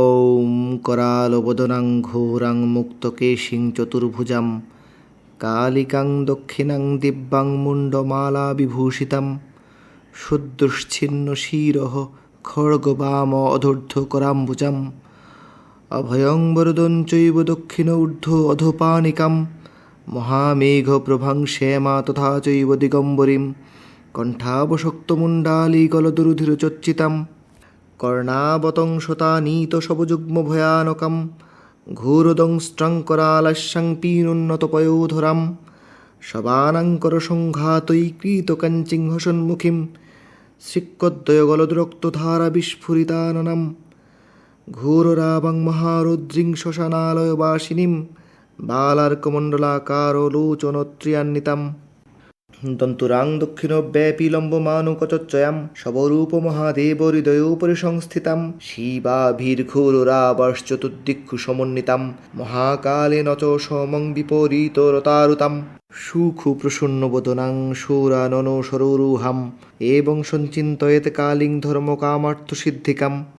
ॐ करालवदनां घोरां मुक्तकेशिं चतुर्भुजां कालिकां दक्षिणां दिव्यां मुण्डमालाविभूषितां शुद्दुश्छिन्नशिरः खड्गवाम अधूर्ध्वकराम्बुजाम् কর্ণাবতংসতা নীত সবযুগ্ম ভয়ানকম ঘোরদংস্ট্রং করালস্যং পীনুন্নতপয়োধরাম শবানাঙ্কর সংঘাতৈকৃত কাঞ্চিংহসন্মুখীম সিক্কদ্বয়গলদ্রক্তধারা বিস্ফুরিতাননম ঘোররাবাং মহারুদ্রিং শ্মশানালয়বাসিনীম বালার্কমণ্ডলাকার লোচনত্রিয়ান্বিতাম দন্তুরাং দক্ষিণ ব্যাপী দক্ষিণব্যাপী লম্বমানুকচচ্চয়াম সবরূপ মহাদেব হৃদয়োপরি সংস্থিতাম শিবা শিবাভীর্ঘোরাবাশ্চতুর্দিক্ষু সমন্বিতাম মহাকালে নচ সমং বিপরীত রতারুতাম সুখ সুখু প্রসন্নবদনাং সুরানন সরোরুহাম এবং সঞ্চিন্তয়েত কালিং ধর্ম কামার্থ সিদ্ধিকাম